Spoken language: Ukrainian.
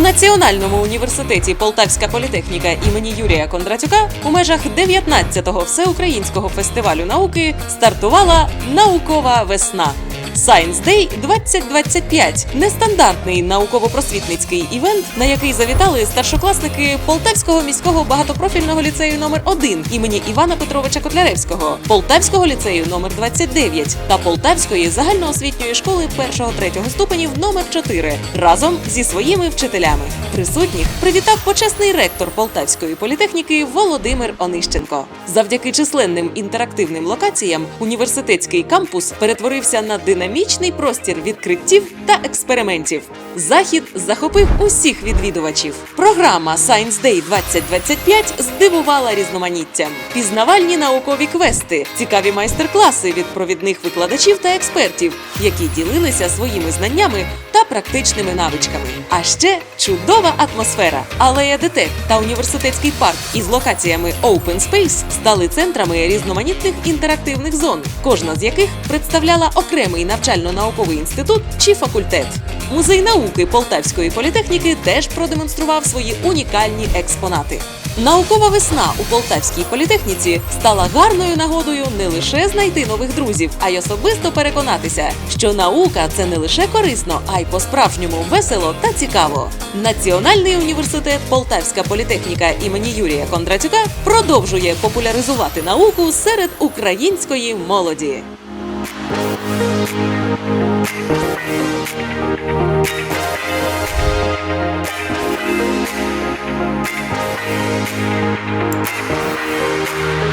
Національному університеті Полтавська політехніка імені Юрія Кондратюка у межах 19-го всеукраїнського фестивалю науки стартувала наукова весна. Science Day 2025 – нестандартний науково-просвітницький івент, на який завітали старшокласники Полтавського міського багатопрофільного ліцею номер 1 імені Івана Петровича Котляревського, Полтавського ліцею номер 29 та Полтавської загальноосвітньої школи 1-3 ступенів номер 4 разом зі своїми вчителями. Присутніх привітав почесний ректор Полтавської політехніки Володимир Онищенко. Завдяки численним інтерактивним локаціям університетський кампус перетворився на динамічний простір відкриттів та експериментів. Захід захопив усіх відвідувачів. Програма Science Day 2025 здивувала різноманіттям. Пізнавальні наукові квести, цікаві майстер-класи від провідних викладачів та експертів, які ділилися своїми знаннями та практичними навичками. А ще чудова атмосфера. Алея ДТЕК та університетський парк із локаціями Open Space стали центрами різноманітних інтерактивних зон, кожна з яких представляла окремий навчально-науковий інститут чи факультет. Музей науки Полтавської політехніки теж продемонстрував свої унікальні експонати. Наукова весна у Полтавській політехніці стала гарною нагодою не лише знайти нових друзів, а й особисто переконатися, що наука це не лише корисно, а й по-справжньому весело та цікаво. Національний університет Полтавська політехніка імені Юрія Кондратюка продовжує популяризувати науку серед української молоді. Thank you.